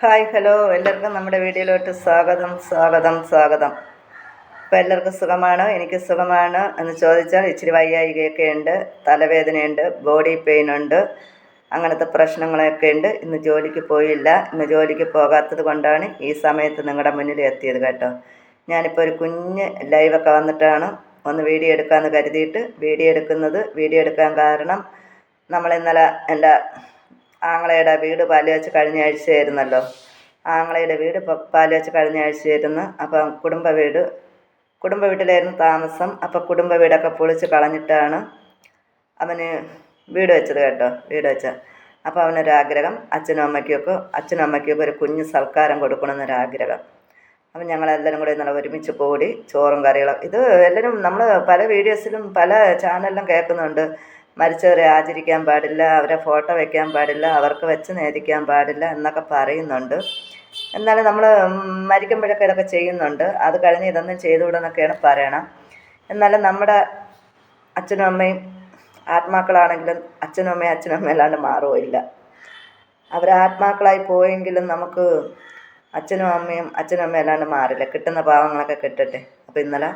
Hi hello. എല്ലാവർക്കും നമ്മുടെ വീഡിയോയിലോട്ട് സ്വാഗതം സ്വാഗതം സ്വാഗതം. അപ്പോൾ എല്ലാവർക്കും സുഖമാണോ? എനിക്ക് സുഖമാണ് എന്ന് ചോദിച്ചാൽ ഇച്ചിരി വയ്യായികയൊക്കെ ഉണ്ട് തലവേദനയുണ്ട് ബോഡി പെയിൻ ഉണ്ട് അങ്ങനത്തെ പ്രശ്നങ്ങളൊക്കെ ഉണ്ട്. ഇന്ന് ജോലിക്ക് പോയില്ല. ഇന്ന് ജോലിക്ക് പോകാത്തത് കൊണ്ടാണ് ഈ സമയത്ത് നിങ്ങളുടെ മുന്നിൽ എത്തിയത് കേട്ടോ. ഞാനിപ്പോൾ ഒരു കുഞ്ഞ് ലൈവൊക്കെ വന്നിട്ടാണ് ഒന്ന് വീഡിയോ എടുക്കാമെന്ന് കരുതിയിട്ട് വീഡിയോ എടുക്കുന്നത്. വീഡിയോ എടുക്കാൻ കാരണം നമ്മൾ ഇന്നലെ എന്റെ ആങ്ങളയുടെ വീട് പാൽ വെച്ച് കഴിഞ്ഞ ആഴ്ചയായിരുന്നല്ലോ. ആങ്ങളയുടെ വീട് പ- പാൽ വെച്ച് കഴിഞ്ഞ ആഴ്ചയായിരുന്നു. അപ്പം കുടുംബ വീട് കുടുംബ വീട്ടിലായിരുന്നു താമസം. അപ്പം കുടുംബ വീടൊക്കെ പൊളിച്ച് കളഞ്ഞിട്ടാണ് അവന് വീട് വെച്ചത് കേട്ടോ വീട് വെച്ച. അപ്പോൾ അവനൊരാഗ്രഹം അച്ഛനും അമ്മയ്ക്കൊക്കെ അച്ഛനും അമ്മയ്ക്കൊക്കെ ഒരു കുഞ്ഞ് സൽക്കാരം കൊടുക്കണമെന്നൊരാഗ്രഹം. അപ്പം ഞങ്ങളെല്ലാവരും കൂടി നല്ല ഒരുമിച്ച് കൂടി ചോറും കറികളും ഇത് എല്ലാവരും നമ്മൾ പല വീഡിയോസിലും പല ചാനലിലും കേൾക്കുന്നുണ്ട്. മരിച്ചവരെ ആചരിക്കാൻ പാടില്ല അവരെ ഫോട്ടോ വയ്ക്കാൻ പാടില്ല അവർക്ക് വെച്ച് നേദിക്കാൻ പാടില്ല എന്നൊക്കെ പറയുന്നുണ്ട്. എന്നാലും നമ്മൾ മരിക്കുമ്പോഴൊക്കെ ഇതൊക്കെ ചെയ്യുന്നുണ്ട്. അത് കഴിഞ്ഞ് ഇതൊന്നും ചെയ്തുകൂടെന്നൊക്കെയാണ് പറയണം. എന്നാലും നമ്മുടെ അച്ഛനും അമ്മയും ആത്മാക്കളാണെങ്കിലും അച്ഛനും അമ്മയും അച്ഛനും അമ്മയും അല്ലാണ്ട് മാറുമില്ല അവർ ആത്മാക്കളായി പോയെങ്കിലും നമുക്ക് അച്ഛനും അമ്മയും അച്ഛനും അമ്മയും അല്ലാണ്ട് മാറില്ല. കിട്ടുന്ന പാവങ്ങളൊക്കെ കിട്ടട്ടെ. അപ്പോൾ ഇന്നലെ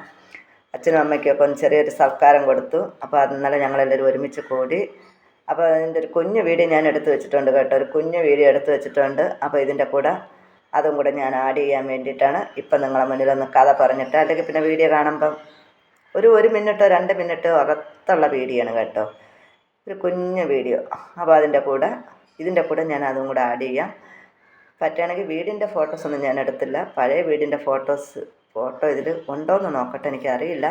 അച്ഛനും അമ്മയ്ക്കൊക്കെ ഒന്ന് ചെറിയൊരു സൽക്കാരം കൊടുത്തു. അപ്പോൾ അത് ഇന്നലെ ഞങ്ങളെല്ലാവരും ഒരുമിച്ച് കൂടി. അപ്പോൾ അതിന്റെ ഒരു കുഞ്ഞു വീഡിയോ ഞാൻ എടുത്ത് വെച്ചിട്ടുണ്ട് കേട്ടോ. ഒരു കുഞ്ഞു വീഡിയോ എടുത്ത് വെച്ചിട്ടുണ്ട്. അപ്പോൾ ഇതിന്റെ കൂടെ അതും കൂടെ ഞാൻ ആഡ് ചെയ്യാൻ വേണ്ടിയിട്ടാണ് ഇപ്പം നിങ്ങളെ മുന്നിലൊന്ന് കഥ പറഞ്ഞിട്ട്. അല്ലെങ്കിൽ പിന്നെ വീഡിയോ കാണുമ്പം ഒരു ഒരു മിനിറ്റോ രണ്ട് മിനിറ്റോ അകത്തുള്ള വീഡിയോ ആണ് കേട്ടോ. ഒരു കുഞ്ഞു വീഡിയോ. അപ്പോൾ അതിന്റെ കൂടെ ഇതിന്റെ കൂടെ ഞാൻ അതും കൂടെ ആഡ് ചെയ്യാം. പറ്റുകയാണെങ്കിൽ വീടിന്റെ ഫോട്ടോസ് ഒന്നും ഞാൻ എടുത്തില്ല. പഴയ വീടിന്റെ ഫോട്ടോസ് ഫോട്ടോ ഇതിൽ ഉണ്ടോ എന്ന് നോക്കട്ടെ എനിക്കറിയില്ല.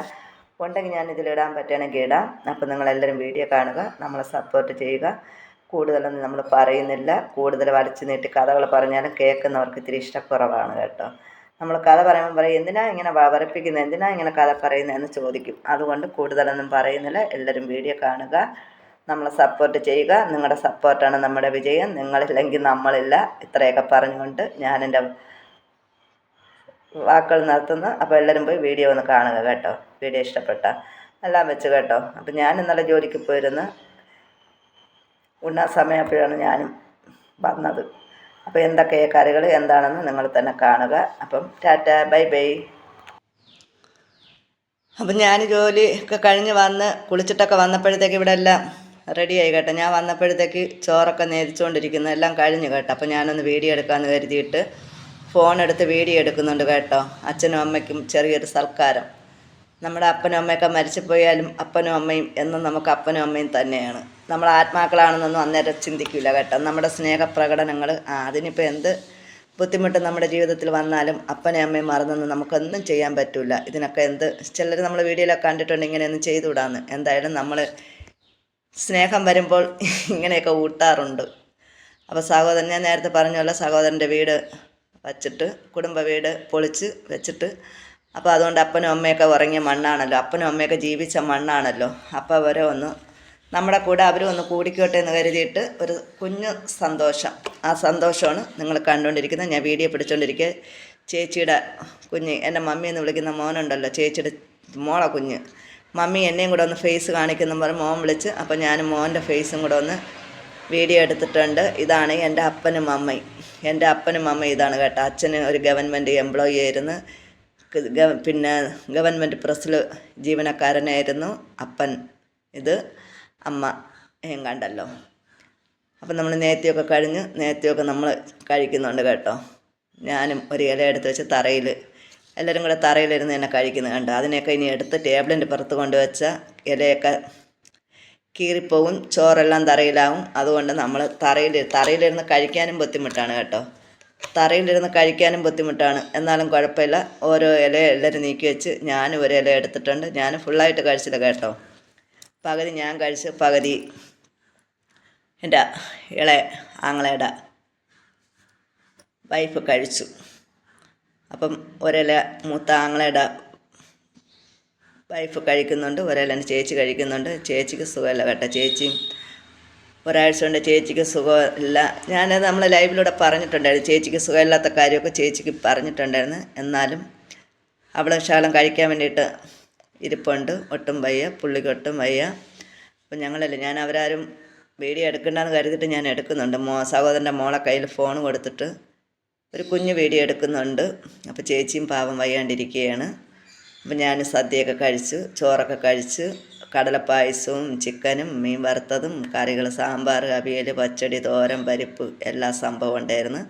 ഉണ്ടെങ്കിൽ ഞാൻ ഇതിലിടാൻ പറ്റുകയാണെങ്കിൽ ഇടാം. അപ്പോൾ നിങ്ങളെല്ലാവരും വീഡിയോ കാണുക നമ്മളെ സപ്പോർട്ട് ചെയ്യുക. കൂടുതലൊന്നും നമ്മൾ പറയുന്നില്ല. കൂടുതൽ വലിച്ചു നീട്ടി കഥകൾ പറഞ്ഞാലും കേൾക്കുന്നവർക്ക് ഇത്തിരി ഇഷ്ടക്കുറവാണ് കേട്ടോ. നമ്മൾ കഥ പറയുമ്പോൾ പറയും എന്തിനാ ഇങ്ങനെ വരപ്പിക്കുന്നത് എന്തിനാ ഇങ്ങനെ കഥ പറയുന്നതെന്ന് ചോദിക്കും. അതുകൊണ്ട് കൂടുതലൊന്നും പറയുന്നില്ല. എല്ലാവരും വീഡിയോ കാണുക നമ്മളെ സപ്പോർട്ട് ചെയ്യുക. നിങ്ങളുടെ സപ്പോർട്ടാണ് നമ്മുടെ വിജയം. നിങ്ങളില്ലെങ്കിൽ നമ്മളില്ല. ഇത്രയൊക്കെ പറഞ്ഞുകൊണ്ട് ഞാൻ വാക്കുകൾ നടത്തുന്നു അപ്പോൾ എല്ലാവരും പോയി വീഡിയോ ഒന്ന് കാണുക കേട്ടോ. വീഡിയോ ഇഷ്ടപ്പെട്ട എല്ലാം വെച്ച് കേട്ടോ. അപ്പം ഞാൻ ഇന്നലെ ജോലിക്ക് പോയിരുന്നു. ഉണ്ണാൻ സമയപ്പോഴാണ് ഞാനും വന്നത്. അപ്പോൾ എന്തൊക്കെ കറികൾ എന്താണെന്ന് നിങ്ങൾ തന്നെ കാണുക. അപ്പം ടാറ്റ ബൈ ബൈ. അപ്പം ഞാൻ ജോലി ഒക്കെ കഴിഞ്ഞ് വന്ന് കുളിച്ചിട്ടൊക്കെ വന്നപ്പോഴത്തേക്ക് ഇവിടെ എല്ലാം റെഡിയായി കേട്ടോ. ഞാൻ വന്നപ്പോഴത്തേക്ക് ചോറൊക്കെ നേരിച്ചുകൊണ്ടിരിക്കുന്നു. എല്ലാം കഴിഞ്ഞു കേട്ടോ. അപ്പോൾ ഞാനൊന്ന് വീഡിയോ എടുക്കാമെന്ന് കരുതിയിട്ട് ഫോൺ എടുത്ത് വീഡിയോ എടുക്കുന്നുണ്ട് കേട്ടോ. അച്ഛനും അമ്മയ്ക്കും ചെറിയൊരു സൽക്കാരം. നമ്മുടെ അപ്പനും അമ്മയൊക്കെ മരിച്ചു പോയാലും അപ്പനും അമ്മയും എന്നും നമുക്ക് അപ്പനും അമ്മയും തന്നെയാണ്. നമ്മൾ ആത്മാക്കളാണെന്നൊന്നും അന്നേരം ചിന്തിക്കില്ല കേട്ടോ. നമ്മുടെ സ്നേഹപ്രകടനങ്ങൾ അതിനിപ്പോൾ എന്ത് ബുദ്ധിമുട്ട് നമ്മുടെ ജീവിതത്തിൽ വന്നാലും അപ്പനെ അമ്മയും മറന്നൊന്നും നമുക്കൊന്നും ചെയ്യാൻ പറ്റില്ല ഇതിനൊക്കെ എന്ത്? ചിലർ നമ്മൾ വീഡിയോയിലൊക്കെ കണ്ടിട്ടുണ്ട് ഇങ്ങനെയൊന്നും ചെയ്തുകൂടാന്ന്. എന്തായാലും നമ്മൾ സ്നേഹം വരുമ്പോൾ ഇങ്ങനെയൊക്കെ ഊട്ടാറുണ്ട്. അപ്പോൾ സഹോദരൻ ഞാൻ നേരത്തെ പറഞ്ഞല്ലോ സഹോദരന്റെ വീട് വച്ചിട്ട് കുടുംബ വീട് പൊളിച്ച് വെച്ചിട്ട്. അപ്പോൾ അതുകൊണ്ട് അപ്പനും അമ്മയൊക്കെ ഉറങ്ങിയ മണ്ണാണല്ലോ. അപ്പനും അമ്മയൊക്കെ ജീവിച്ച മണ്ണാണല്ലോ. അപ്പോൾ അവരെ ഒന്ന് നമ്മുടെ കൂടെ അവരും ഒന്ന് കൂടിക്കോട്ടെ എന്ന് കരുതിയിട്ട് ഒരു കുഞ്ഞു സന്തോഷം. ആ സന്തോഷമാണ് നിങ്ങൾ കണ്ടുകൊണ്ടിരിക്കുന്നത്. ഞാൻ വീഡിയോ പിടിച്ചുകൊണ്ടിരിക്കുക ചേച്ചിയുടെ കുഞ്ഞ് എന്റെ മമ്മി എന്ന് വിളിക്കുന്ന മോനുണ്ടല്ലോ. ചേച്ചിയുടെ മോളെ കുഞ്ഞ്. മമ്മി എന്നെയും കൂടെ ഒന്ന് ഫേസ് കാണിക്കുന്നു പറഞ്ഞ് മോൻ വിളിച്ച്. അപ്പോൾ ഞാൻ മോന്റെ ഫേസും കൂടെ ഒന്ന് വീഡിയോ എടുത്തിട്ടുണ്ട്. ഇതാണ് എന്റെ അപ്പനും അമ്മയും. എന്റെ അപ്പനും അമ്മയും ഇതാണ് കേട്ടോ. അച്ഛന് ഒരു ഗവൺമെന്റ് എംപ്ലോയി ആയിരുന്നു. പിന്നെ ഗവൺമെന്റ് പ്രസ്സിൽ ജീവനക്കാരനായിരുന്നു. അപ്പൻ ഇത്. അമ്മ കണ്ടല്ലോ. അപ്പം നമ്മൾ നേത്തിയൊക്കെ കഴിഞ്ഞ് നേത്തിയൊക്കെ നമ്മൾ കഴിക്കുന്നുണ്ട് കേട്ടോ. ഞാനും ഒരു ഇല എടുത്ത് വെച്ച് തറയിൽ എല്ലാവരും കൂടെ തറയിലിരുന്ന് തന്നെ കഴിക്കുന്നത് കണ്ടോ. അതിനെയൊക്കെ ഇനി എടുത്ത് ടേബിളിന്റെ പുറത്ത് കൊണ്ടുവച്ച ഇലയൊക്കെ കീറിപ്പോവും ചോറെല്ലാം തറയിലാവും. അതുകൊണ്ട് നമ്മൾ തറയിൽ തറയിലിരുന്ന് കഴിക്കാനും ബുദ്ധിമുട്ടാണ് കേട്ടോ. തറയിലിരുന്ന് കഴിക്കാനും ബുദ്ധിമുട്ടാണ്. എന്നാലും കുഴപ്പമില്ല. ഓരോ ഇല എല്ലാവരും നീക്കി വെച്ച് ഞാനും ഒരു ഇല എടുത്തിട്ടുണ്ട്. ഞാൻ ഫുള്ളായിട്ട് കഴിച്ചില്ല കേട്ടോ. പകുതി ഞാൻ കഴിച്ച് പകുതി എന്റെ ഇളയ ആങ്ങളയുടെ വൈഫ് കഴിച്ചു. അപ്പം ഒരില മൂത്ത ആങ്ങളയുടെ വൈഫ് കഴിക്കുന്നുണ്ട് ഒരില എന്റെ ചേച്ചി കഴിക്കുന്നുണ്ട്. ചേച്ചിക്ക് സുഖമില്ല കേട്ടോ ചേച്ചിയും ഒരാഴ്ച കൊണ്ട് ചേച്ചിക്ക് സുഖമില്ല. ഞാനത് നമ്മൾ ലൈവിലൂടെ പറഞ്ഞിട്ടുണ്ടായിരുന്നു ചേച്ചിക്ക് സുഖമില്ലാത്ത കാര്യമൊക്കെ ചേച്ചിക്ക് പറഞ്ഞിട്ടുണ്ടായിരുന്നു. എന്നാലും അവളെ ശാലം കഴിക്കാൻ വേണ്ടിയിട്ട് ഇരിപ്പുണ്ട്. ഒട്ടും വയ്യ പുള്ളിക്ക് ഒട്ടും വയ്യ. അപ്പം ഞങ്ങളല്ലേ ഞാൻ അവരാരും വീഡിയോ എടുക്കണ്ടെന്ന് കരുതിയിട്ട് ഞാൻ എടുക്കുന്നുണ്ട്. മോ സഹോദരന്റെ മോളെ കയ്യിൽ ഫോൺ കൊടുത്തിട്ട് ഒരു കുഞ്ഞ് വീഡിയോ എടുക്കുന്നുണ്ട്. അപ്പോൾ ചേച്ചിയും പാവം വയ്യാണ്ടിരിക്കുകയാണ്. അപ്പം ഞാൻ സദ്യയൊക്കെ കഴിച്ചു ചോറൊക്കെ കഴിച്ച് കടലപ്പായസവും ചിക്കനും മീൻ വറുത്തതും കറികൾ സാമ്പാർ അവിയൽ പച്ചടി തോരൻ പരിപ്പ് എല്ലാ സംഭവം ഉണ്ടായിരുന്നു.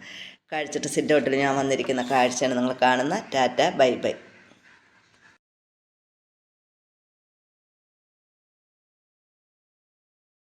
കഴിച്ചിട്ട് സിറ്റ് ഔട്ടിൽ ഞാൻ വന്നിരിക്കുന്ന കാഴ്ചയാണ് നിങ്ങൾ കാണുന്നത്. Tata bye bye.